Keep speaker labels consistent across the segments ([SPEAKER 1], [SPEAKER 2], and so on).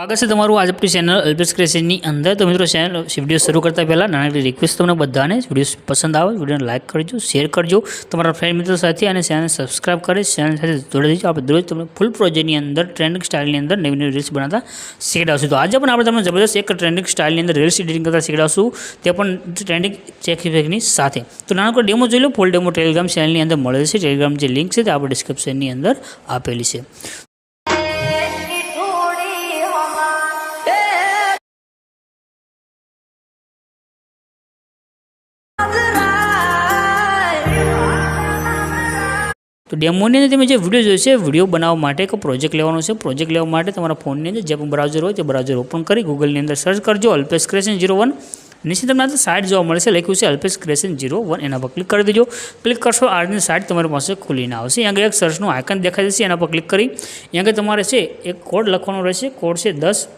[SPEAKER 1] સ્વાગત છે તમારું આજ આપણી ચેનલ અલ્પેશ ક્રેશનની અંદર. તો મિત્રો ચેનલ વીડિયો શરૂ કરતા પહેલાં નાનકડી રિક્વેસ્ટ તમને બધાને વીડિયો પસંદ આવે વિડીયોને લાઇક કરજો શેર કરજો. તમારા ફ્રેન્ડ મિત્રો સાથે અને ચેનલ સબસ્ક્રાઇબ કરે ચેનલ સાથે જોડાઈ દેજો. આપણે દરરોજ તમને ફૂલ પ્રોજેક્ટની અંદર ટ્રેન્ડિંગ સ્ટાઇલની અંદર નવી નવી રીલ્સ બનાવતા શીખડાવશું. તો આજે પણ આપણે તમને જબરદસ્ત એક ટ્રેન્ડિંગ સ્ટાઇલની અંદર રીલ્સ એડિટિંગ કરતા શીખડાવશું. તે પણ ટ્રેન્ડિંગ ચેક ઇફેક્ટની સાથે. તો નાનકડો ડેમો જોઈ લો. ફૂલ ડેમો ટેલિગ્રામ ચેનલની અંદર મળે છે. ટેલિગ્રામ જે લિંક છે તે આપણે ડિસ્ક્રિપ્શનની અંદર આપેલી છે. તો ડેમોની અંદર તમે જે વીડિયો જોઈશે વીડિયો બનાવવા માટે એક પ્રોજેક્ટ લેવાનો છે, પ્રોજેક્ટ લેવા માટે તમારા ફોનની અંદર જે પણ બ્રાઉઝર હોય તે બ્રાઉઝર ઓપન કરી ગૂગલની અંદર સર્ચ કરજો, અલ્પેશ ક્રેશન જીરો વન. નીચે તમને આ સાઇટ જોવા મળશે, લખ્યું છે, અલ્પેશ ક્રેશન જીરો વન, એના પર ક્લિક કરી દેજો. ક્લિક કરશો, આજની સાઇટ તમારી પાસે ખુલીને આવશે. અહીંયા એક સર્ચનું આઇકન દેખાઈ જશે, એના પર ક્લિક કરી. અહીંયા તમારે છે, એક કોડ લખવાનો રહેશે કોડ છે દસ.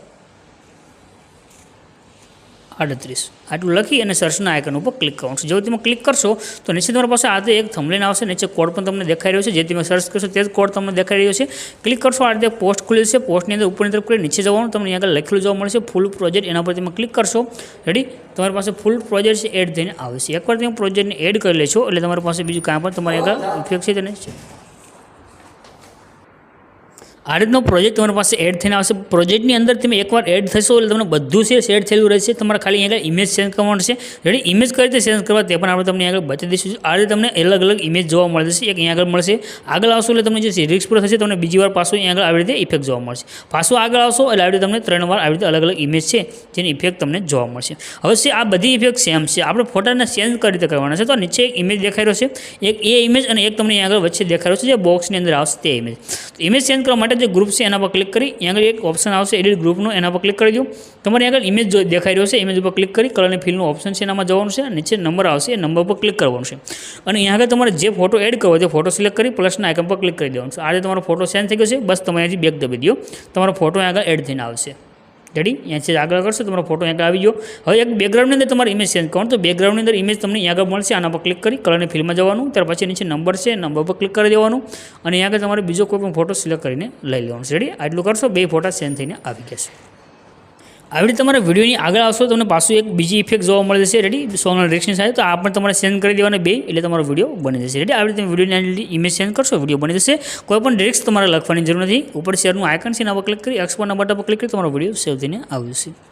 [SPEAKER 1] આડત્રીસ. આટલું લખી અને સર્ચના આઇકન ઉપર ક્લિક કરવાનું છે. જો તમે ક્લિક કરશો, તો નીચે તમારી પાસે આ રીતે એક થમલેન આવશે. નીચે કોડ પણ તમને દેખાઈ રહ્યો છે. જે તમે સર્ચ કરશો, તે જ કોડ તમને દેખાઈ રહ્યો છે. ક્લિક કરશો, આ રીતે પોસ્ટ ખુલે છે. પોસ્ટની અંદર ઉપરની તરફ નીચે જવાનું. તમને આગળ લખેલું જોવા મળશે ફૂલ પ્રોજેક્ટ એના પર તમે ક્લિક કરશો. રેડી તમારી પાસે ફૂલ પ્રોજેક્ટ છે એડ થઈને આવશે. એકવાર તમે પ્રોજેક્ટને એડ કરી લેશો, એટલે તમારી પાસે બીજું કાંઈ પણ તમારે આગળ ઉપયોગ છે તેને આ રીતનો પ્રોજેક્ટ તમારી પાસે એડ થઈને આવશે. પ્રોજેક્ટની અંદર તમે એકવાર એડ થશો એટલે તમને બધું છે સેડ થયેલું રહેશે. તમારે ખાલી અહીંયા ઇમેજ સેન્ડ કરવાનું છે જેની ઇમેજ કઈ રીતે સેન્ડ કરવા તે પણ આપણે તમને આગળ બતાવી દઈશું. આ રીતે તમને અલગ અલગ ઇમેજ જોવા મળે છે. એક અહીંયા આગળ મળશે. આગળ આવશો એટલે તમને જે રિક્સ પર થશે, તમને બીજી વાર પાછું અહીંયા આગળ આવી રીતે ઇફેક્ટ જોવા મળશે. પાછું આગળ આવશો એટલે આવી રીતે તમને ત્રણ વાર આવી રીતે અલગ અલગ ઇમેજ છે જેની ઇફેક્ટ તમને જોવા મળશે. હવે આ બધી ઇફેક્ટ સેમ છે. આપણે ફોટાને ચેન્જ કઈ રીતે કરવાના છે? તો નીચે એક ઇમેજ દેખાઈ રહ્યો છે. એક એ ઇમેજ અને એક તમને અહીંયા આગળ વચ્ચે દેખાઈ રહ્યો છે જે બોક્સની અંદર આવશે તે ઇમેજ ઇમેજ ચેન્જ કરવા માટે જે ગ્રુપ છે, એના પર ક્લિક કરી, અહીંયા આગળ એક ઓપ્શન આવશે એડિટ ગ્રુપનો એના પર ક્લિક કરી દો તમારે આગળ ઇમેજ જો દેખાઈ રહ્યો છે ઇમેજ ઉપર ક્લિક કરી કલર અને ફિલનું ઓપ્શન છે, એનામાં જવાનું છે, નીચે નંબર આવશે, એ નંબર પર ક્લિક કરવાનું છે. અને અહીંયા આગળ તમારે જે ફોટો એડ કરવો તે ફોટો સિલેક્ટ કરી પ્લસના આઇકન પર ક્લિક કરી દેવાનું છે. આજે તમારો ફોટો સેન્ડ થઈ ગયો છે, બસ તમે અહીંથી બેક દબી દો. તમારો ફોટો આગળ એડ થઈને આવશે. રેડી અહીંયાથી આગળ કરશો, તમારો ફોટો અહીંયા આવી ગયો. હવે એક બેકગ્રાઉન્ડની અંદર તમારે ઇમેજ ચેન્જ કરવાનું. તો બેકગ્રાઉન્ડની અંદર ઇમેજ તમને અહીંયા આગળ મળશે. આના પર ક્લિક કરી કલરની ફિલ્મમાં જવાનું. ત્યાર પછી નીચે નંબર છે નંબર પર ક્લિક કરી દેવાનું. અને અહીંયા આગળ તમારે બીજો કોઈ પણ ફોટો સિલેક્ટ કરીને લઈ લેવાનું રેડી આટલું કરશો, બે ફોટા સેન્ડ થઈને આવી જશે. આવી રીતે તમારે વિડીયોની આગળ આવશો, તમને પાછું એક બીજી ઇફેક્ટ જોવા મળે છે રેડી સોંગના ડિરેક્શન સાથે. તો આ પણ તમારે સેન્ડ કરી દેવાના બે, એટલે તમારો વીડિયો બની જશે. રેડી આવી રીતે વિડીયોની ઇમેજ સેન્ડ કરશો, વીડિયો બની જશે. કોઈ પણ ડિરેક્ટ તમારે લખવાની જરૂર નથી. ઉપર શેરનું આઇકન છે, એના પર ક્લિક કરી એક્સપોર્ટના બટન પર ક્લિક કરી તમારો વીડિયો સેવ થઈને આવી જશે.